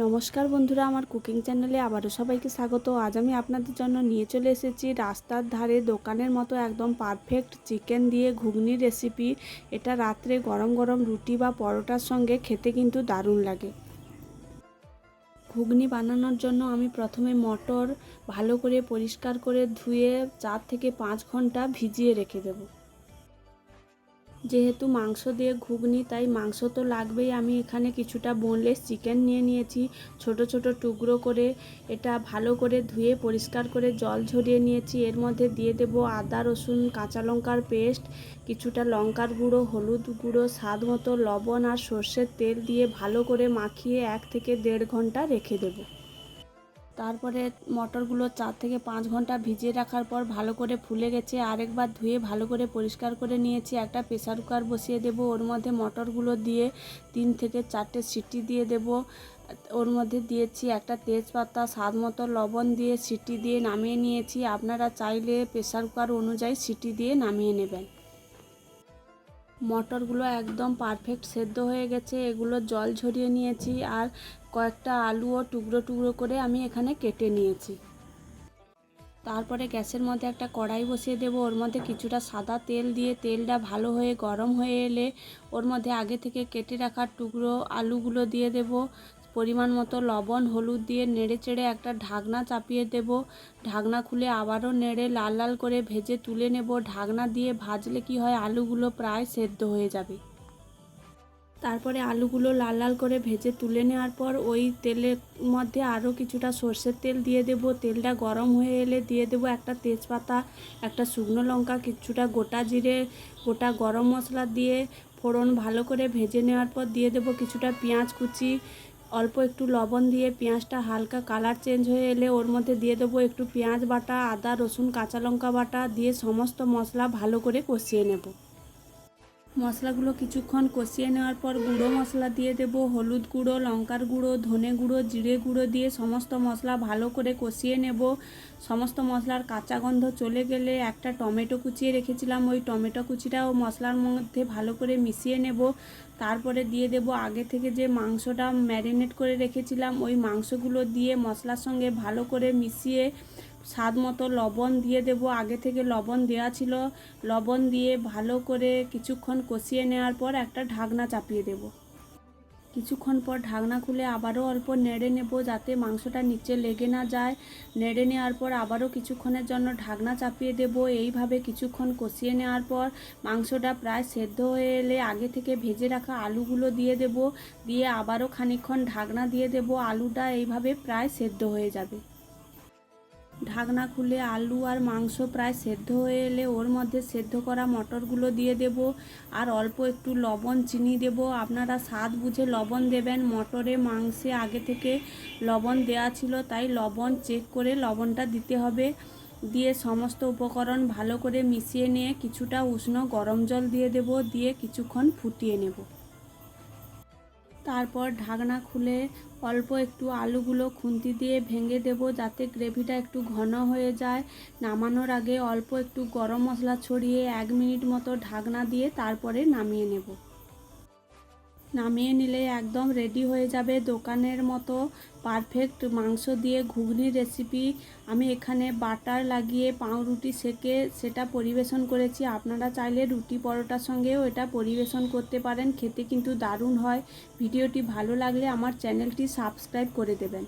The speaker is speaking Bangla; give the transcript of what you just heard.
নমস্কার বন্ধুরা, আমার কুকিং চ্যানেলে আবারও সবাইকে স্বাগত। আজ আমি আপনাদের জন্য নিয়ে চলে এসেছি রাস্তার ধারে দোকানের মতো একদম পারফেক্ট চিকেন দিয়ে ঘুগনি রেসিপি এটা রাত্রে গরম গরম রুটি বা পরোটার সঙ্গে খেতে কিন্তু দারুণ লাগে। ঘুগনি বানানোর জন্য আমি প্রথমে মটর ভালো করে পরিষ্কার করে ধুয়ে চার থেকে পাঁচ ঘণ্টা ভিজিয়ে রেখে দেবো। যেহেতু মাংস দিয়ে ঘুগনি, তাই মাংস তো লাগবেই। আমি এখানে কিছুটা বোনলেস চিকেন নিয়ে নিয়েছি। ছোট ছোট টুকরো করে এটা ভালো করে ধুয়ে পরিষ্কার করে জল ঝরিয়ে নিয়েছি। এর মধ্যে দিয়ে দেব আদা, রসুন, কাঁচা লঙ্কার পেস্ট, কিছুটা লঙ্কার গুঁড়ো, হলুদ গুঁড়ো, স্বাদ মতো লবণ আর সর্ষের তেল দিয়ে ভালো করে মাখিয়ে এক থেকে দেড় ঘণ্টা রেখে দেবো। তারপরে মটরগুলো চার থেকে পাঁচ ঘণ্টা ভিজিয়ে রাখার পর ভালো করে ফুলে গেছে। আরেকবার ধুয়ে ভালো করে পরিষ্কার করে নিয়েছি। একটা প্রেসার কুকার বসিয়ে দেব। ওর মধ্যে মটরগুলো দিয়ে তিন থেকে চারটে সিটি দিয়ে দেব। ওর মধ্যে দিয়েছি একটা তেজপাতা, স্বাদ মতো লবণ দিয়ে সিটি দিয়ে নামিয়ে নিয়েছি। আপনারা চাইলে প্রেসার কুকার অনুযায়ী সিটি দিয়ে নামিয়ে নেবেন। মটরগুলো একদম পারফেক্ট সেদ্ধ হয়ে গেছে। এগুলো জল ঝরিয়ে নিয়েছি আর কয়েকটা আলুও টুকরো টুকরো করে আমি এখানে কেটে নিয়েছি। তারপরে গ্যাসের মধ্যে একটা কড়াই বসিয়ে দেবো। ওর মধ্যে কিছুটা সাদা তেল দিয়ে তেলটা ভালো হয়ে গরম হয়ে এলে ওর মধ্যে আগে থেকে কেটে রাখার টুকরো আলুগুলো দিয়ে দেব। পরিমাণ মতো লবণ, হলুদ দিয়ে নেড়ে চেড়ে একটা ঢাকনা চাপিয়ে দেব। ঢাকনা খুলে আবারও নেড়ে লাল লাল করে ভেজে তুলে নেব। ঢাকনা দিয়ে ভাজলে কি হয়, আলুগুলো প্রায় সেদ্ধ হয়ে যাবে। তারপরে আলুগুলো লাল লাল করে ভেজে তুলে নেওয়ার পর ওই তেলের মধ্যে আরও কিছুটা সর্ষের তেল দিয়ে দেব। তেলটা গরম হয়ে এলে দিয়ে দেব একটা তেজপাতা, একটা শুকনো লঙ্কা, কিছুটা গোটা জিরে, গোটা গরম মশলা দিয়ে ফোড়ন ভালো করে ভেজে নেওয়ার পর দিয়ে দেব কিছুটা পেঁয়াজ কুচি অল্প একটু লবণ দিয়ে পেঁয়াজটা হালকা কালার চেঞ্জ হয়ে এলে ওর মধ্যে দিয়ে দেবো একটু পেঁয়াজ বাটা, আদা, রসুন, কাঁচা লঙ্কা বাটা দিয়ে সমস্ত মশলা ভালো করে কষিয়ে নেব। মশলাগুলো কিছুক্ষণ কষিয়ে নেওয়ার পর গুঁড়ো মশলা দিয়ে দেব, হলুদ গুঁড়ো, লঙ্কার গুঁড়ো, ধনে গুঁড়ো, জিরে গুঁড়ো দিয়ে সমস্ত মশলা ভালো করে কষিয়ে নেব। সমস্ত মশলার কাঁচা গন্ধ চলে গেলে একটা টমেটো কুচিয়ে রেখেছিলাম, ওই টমেটো কুচিটাও মশলার মধ্যে ভালো করে মিশিয়ে নেব। তারপরে দিয়ে দেব আগে থেকে যে মাংসটা ম্যারিনেট করে রেখেছিলাম, ওই মাংসগুলো দিয়ে মশলার সঙ্গে ভালো করে মিশিয়ে স্বাদ মতো লবণ দিয়ে দেব। আগে থেকে লবণ দেওয়া ছিল। লবণ দিয়ে ভালো করে কিছুক্ষণ কষিয়ে নেওয়ার পর একটা ঢাকনা চাপিয়ে দেব। কিছুক্ষণ পর ঢাকনা খুলে আবারও অল্প নেড়ে নেব যাতে মাংসটা নিচে লেগে না যায়। নেড়ে নেওয়ার পর আবারও কিছুক্ষণের জন্য ঢাকনা চাপিয়ে দেব। এইভাবে কিছুক্ষণ কষিয়ে নেওয়ার পর মাংসটা প্রায় সেদ্ধ হয়ে এলে আগে থেকে ভেজে রাখা আলুগুলো দিয়ে দেব। দিয়ে আবারও খানিক্ষণ ঢাকনা দিয়ে দেব। আলুটা এইভাবে প্রায় সেদ্ধ হয়ে যাবে। ঢাকনা খুলে আলু আর মাংস প্রায় সেদ্ধ হয়ে এলে ওর মধ্যে সেদ্ধ করা মটরগুলো দিয়ে দেব আর অল্প একটু লবণ চিনি দেব। আপনারা স্বাদ বুঝে লবণ দেবেন। মটরে, মাংসে আগে থেকে লবণ দেওয়া ছিল, তাই লবণ চেক করে লবণটা দিতে হবে। দিয়ে সমস্ত উপকরণ ভালো করে মিশিয়ে নিয়ে কিছুটা উষ্ণ গরম জল দিয়ে দেব। দিয়ে কিছুক্ষণ ফুটিয়ে নেব। তারপর ঢাকনা খুলে অল্প একটু আলুগুলো খুন্তি দিয়ে ভেঙে দেব যাতে গ্রেভিটা একটু ঘন হয়ে যায়। নামানোর আগে অল্প একটু গরম মশলা ছড়িয়ে এক মিনিট মতো ঢাকনা দিয়ে তারপরে নামিয়ে নেব। নামিয়ে নিলে একদম রেডি হয়ে যাবে। দোকানের মতো পারফেক্ট মাংস দিয়ে ঘুগনির রেসিপি আমি এখানে বাটার লাগিয়ে পাউরুটি সেকে সেটা পরিবেশন করেছি। আপনারা চাইলে রুটি পরোটার সঙ্গেও এটা পরিবেশন করতে পারেন। খেতে কিন্তু দারুণ হয়। ভিডিওটি ভালো লাগলে আমার চ্যানেলটি সাবস্ক্রাইব করে দেবেন।